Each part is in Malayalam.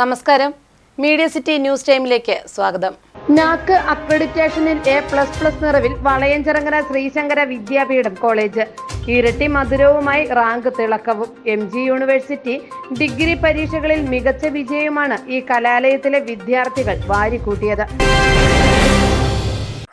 നമസ്കാരം. മീഡിയ സിറ്റി ന്യൂസ് ടൈമിലേക്ക് സ്വാഗതം. നാക്ക് അക്രഡിറ്റേഷനിൽ എ പ്ലസ് പ്ലസ് നിറവിൽ വളയഞ്ചിറങ്ങര ശ്രീശങ്കര വിദ്യാപീഠം കോളേജ്. ഇരട്ടി മധുരവുമായി റാങ്ക് തിളക്കവും. എം ജി യൂണിവേഴ്സിറ്റി ഡിഗ്രി പരീക്ഷകളിൽ മികച്ച വിജയവുമാണ് ഈ കലാലയത്തിലെ വിദ്യാർത്ഥികൾ വാരിക്കൂട്ടിയത്.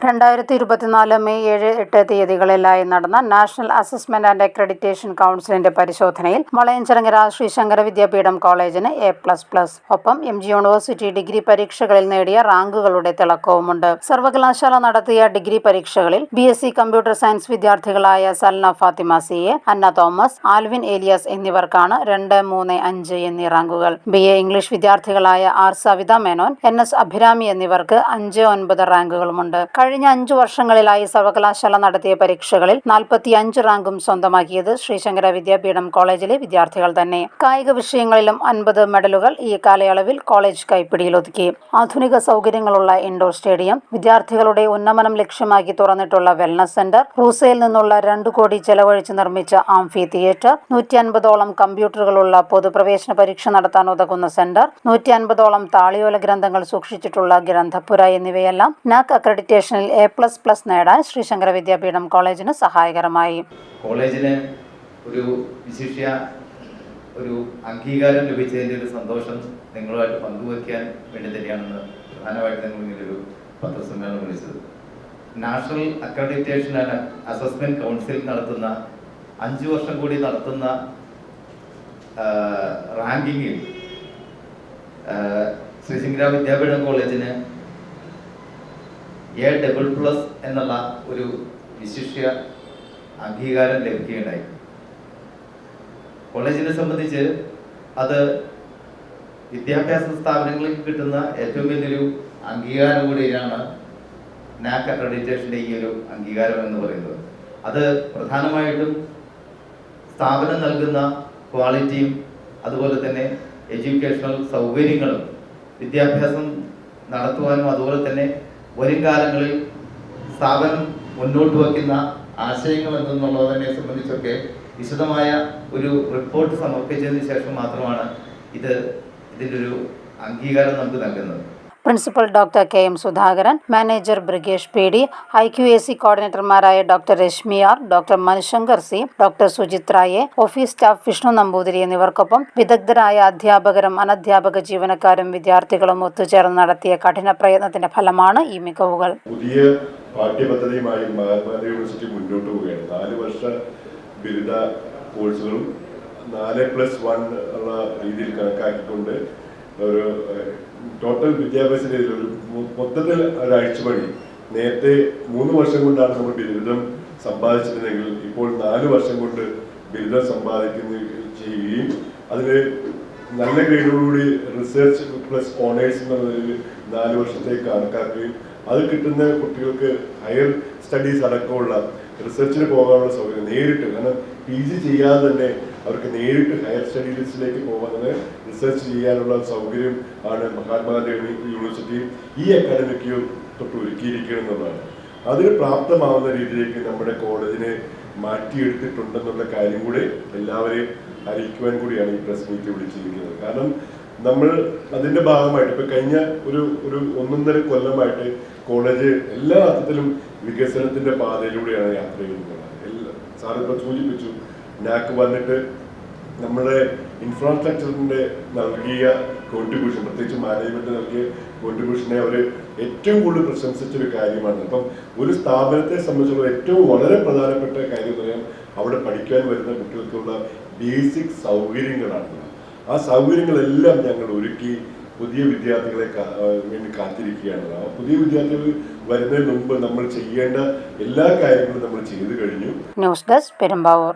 രണ്ടായിരത്തി ഇരുപത്തിനാല് മെയ് ഏഴ് എട്ട് തീയതികളിലായി നടന്ന നാഷണൽ അസസ്മെന്റ് ആൻഡ് അക്രഡിറ്റേഷൻ കൗൺസിലിന്റെ പരിശോധനയിൽ വളയഞ്ചിറങ്ങര ശ്രീ ശങ്കര വിദ്യാപീഠം കോളേജിന് എ പ്ലസ് പ്ലസ് ഒപ്പം എം ജി യൂണിവേഴ്സിറ്റി ഡിഗ്രി പരീക്ഷകളിൽ നേടിയ റാങ്കുകളുടെ തിളക്കവുമുണ്ട്. സർവകലാശാല നടത്തിയ ഡിഗ്രി പരീക്ഷകളിൽ B S C computer science വിദ്യാർത്ഥികളായ Salna Fathima C A Anna Thomas Alvin Elias എന്നിവർക്കാണ് രണ്ട് മൂന്ന് അഞ്ച് എന്നീ റാങ്കുകൾ. B A English വിദ്യാർത്ഥികളായ R Savitha Menon N S Abhirami എന്നിവർക്ക് അഞ്ച് ഒൻപത് റാങ്കുകളുമുണ്ട്. കഴിഞ്ഞ അഞ്ചു വർഷങ്ങളിലായി സർവകലാശാല നടത്തിയ പരീക്ഷകളിൽ നാൽപ്പത്തി അഞ്ച് റാങ്കും സ്വന്തമാക്കിയത് ശ്രീശങ്കര വിദ്യാപീഠം കോളേജിലെ വിദ്യാർത്ഥികൾ തന്നെ. കായിക വിഷയങ്ങളിലും അൻപത് മെഡലുകൾ ഈ കാലയളവിൽ കോളേജ് കൈപ്പിടിയിലൊതുക്കി ആധുനിക സൗകര്യങ്ങളുള്ള ഇൻഡോർ സ്റ്റേഡിയം വിദ്യാർത്ഥികളുടെ ഉന്നമനം ലക്ഷ്യമാക്കി തുറന്നിട്ടുള്ള വെൽനസ് സെന്റർ റൂസയിൽ നിന്നുള്ള രണ്ടു കോടി ചെലവഴിച്ച് നിർമ്മിച്ച ആംഫി തിയേറ്റർ നൂറ്റി അൻപതോളം കമ്പ്യൂട്ടറുകളുള്ള പൊതുപ്രവേശന പരീക്ഷ നടത്താൻ ഉതകുന്ന സെന്റർ നൂറ്റി അൻപതോളം താളിയോല ഗ്രന്ഥങ്ങൾ സൂക്ഷിച്ചിട്ടുള്ള ഗ്രന്ഥപുര എന്നിവയെല്ലാം നാക് അക്രഡിറ്റേഷനിൽ എ പ്ലസ് പ്ലസ് നേടാൻ ശ്രീശങ്കര വിദ്യാപീഠം കോളേജിന് സഹായകരമായി. കോളേജിന് ഒരു വിശിഷ്യ ഒരു അംഗീകാരം ലഭിച്ചതിന്റെ ഒരു സന്തോഷം നിങ്ങളുമായിട്ട് പങ്കുവയ്ക്കാൻ വേണ്ടി തന്നെയാണെന്ന് പ്രധാനമായിട്ട് നിങ്ങൾ ഇങ്ങനെ ഒരു പത്രസമ്മേളനം വിളിച്ചത്. National accreditation and assessment council നടത്തുന്ന അഞ്ചു വർഷം കൂടി നടത്തുന്ന റാങ്കിങ്ങിൽ ശ്രീശങ്കര വിദ്യാപീഠം കോളേജിന് എ ഡബിൾ പ്ലസ് എന്നുള്ള ഒരു വിശിഷ്യ അംഗീകാരം ലഭിക്കുകയുണ്ടായി. കോളേജിനെ സംബന്ധിച്ച് അത് വിദ്യാഭ്യാസ സ്ഥാപനങ്ങളിൽ കിട്ടുന്ന ഏറ്റവും വലിയൊരു അംഗീകാരം കൂടിയാണ് നാക് അക്രഡിറ്റേഷന്റെ ഈ ഒരു അംഗീകാരം എന്ന് പറയുന്നത്. അത് പ്രധാനമായിട്ടും സ്ഥാപനം നൽകുന്ന ക്വാളിറ്റിയും അതുപോലെ തന്നെ എഡ്യൂക്കേഷണൽ സൗകര്യങ്ങളും വിദ്യാഭ്യാസം നടത്തുവാനും അതുപോലെ തന്നെ വരും കാലങ്ങളിൽ സ്ഥാപനം മുന്നോട്ട് വയ്ക്കുന്ന ആശയങ്ങൾ എന്തെന്നുള്ളതിനെ സംബന്ധിച്ചൊക്കെ വിശദമായ ഒരു റിപ്പോർട്ട് സമർപ്പിച്ചതിന് ശേഷം മാത്രമാണ് ഇത് ഇതിന്റെ ഒരു അംഗീകാരം നമുക്ക് നൽകുന്നത്. Principal doctor K M Sudhakaran manager Brigesh P D I Q A C കോർഡിനേറ്റർമാരായ doctor Rashmi R doctor Manushankar C doctor സുചിത്രായെ office staff Vishnu Namboothiri എന്നിവർക്കൊപ്പം വിദഗ്ധരായ അധ്യാപകരും അനധ്യാപക ജീവനക്കാരും വിദ്യാർത്ഥികളും ഒത്തുചേർന്ന് നടത്തിയ കഠിന പ്രയത്നത്തിന്റെ ഫലമാണ് ഈ മികവുകൾ. പുതിയ പാഠ്യപദ്ധതിയുമായി മഹാത്മാഗാന്ധി യൂണിവേഴ്സിറ്റി മുന്നോട്ട് പോവുകയാണ്. നാല് വർഷ ബിരുദ കോഴ്സുകളും നാല് പ്ലസ് വൺ ഉള്ള രീതിയിൽ കണക്കാക്കിക്കൊണ്ട് ഒരു ടോട്ടൽ വിദ്യാഭ്യാസ രീതിയിൽ ഒരു മൊത്തത്തിൽ ഒരു അഴിച്ചുപണി നേരത്തെ മൂന്ന് വർഷം കൊണ്ടാണ് നമ്മൾ ബിരുദം സമ്പാദിച്ചിരുന്നെങ്കിൽ ഇപ്പോൾ നാല് വർഷം കൊണ്ട് ബിരുദം സമ്പാദിക്കുന്ന ചെയ്യുകയും അതിൽ നല്ല ഗ്രേഡോടുകൂടി റിസർച്ച് പ്ലസ് ഓണേഴ്സ് എന്നുള്ളതിൽ നാല് വർഷത്തേക്ക് കണക്കാക്കുകയും അത് കിട്ടുന്ന കുട്ടികൾക്ക് ഹയർ സ്റ്റഡീസ് അടക്കമുള്ള റിസർച്ചിന് പോകാനുള്ള സൗകര്യം നേരിട്ട്. കാരണം പി ജി ചെയ്യാതെ തന്നെ അവർക്ക് നേരിട്ട് ഹയർ സ്റ്റഡീസിലേക്ക് പോകുന്നത് റിസർച്ച് ചെയ്യാനുള്ള സൗകര്യം ആണ് മഹാത്മാഗാന്ധി യൂണിവേഴ്സിറ്റി ഈ അക്കാഡമിക് ഇയർ തൊട്ട് ഒരുക്കിയിരിക്കുക എന്നുള്ളതാണ്. അതിന് പ്രാപ്തമാവുന്ന രീതിയിലേക്ക് നമ്മുടെ കോളേജിനെ മാറ്റിയെടുത്തിട്ടുണ്ടെന്നുള്ള കാര്യം കൂടി എല്ലാവരെയും അറിയിക്കുവാൻ കൂടിയാണ് ഈ പ്രസ് മീറ്റ് വിളിച്ചിരിക്കുന്നത്. കാരണം നമ്മൾ അതിന്റെ ഭാഗമായിട്ട് ഇപ്പൊ കഴിഞ്ഞ ഒരു ഒരു ഒന്നൊന്നര കൊല്ലമായിട്ട് കോളേജ് എല്ലാ അർത്ഥത്തിലും വികസനത്തിന്റെ പാതയിലൂടെയാണ് യാത്ര ചെയ്യുന്നത്. എല്ലാ സാറിപ്പോൾ സൂചിപ്പിച്ചു നാക്ക് വന്നിട്ട് നമ്മുടെ ഇൻഫ്രാസ്ട്രക്ചറിന്റെ നൽകിയ കോൺട്രിബ്യൂഷൻ പ്രത്യേകിച്ച് മാനേജ്മെന്റ് നൽകിയ കോൺട്രിബ്യൂഷനെ അവർ ഏറ്റവും കൂടുതൽ പ്രശംസിച്ച ഒരു കാര്യമാണ്. അപ്പം ഒരു സ്ഥാപനത്തെ സംബന്ധിച്ചുള്ള ഏറ്റവും വളരെ പ്രധാനപ്പെട്ട കാര്യം പറയാൻ അവിടെ പഠിക്കാൻ വരുന്ന കുട്ടികൾക്കുള്ള ബേസിക് സൗകര്യങ്ങളാണ്. ആ സൗകര്യങ്ങളെല്ലാം ഞങ്ങൾ ഒരുക്കി പുതിയ വിദ്യാർത്ഥികളെ വേണ്ടി കാത്തിരിക്കുകയാണ് ആ പുതിയ വിദ്യാർത്ഥികൾ വരുന്നതിന് മുമ്പ് നമ്മൾ ചെയ്യേണ്ട എല്ലാ കാര്യങ്ങളും നമ്മൾ ചെയ്തു കഴിഞ്ഞു. News desk Perumbavoor.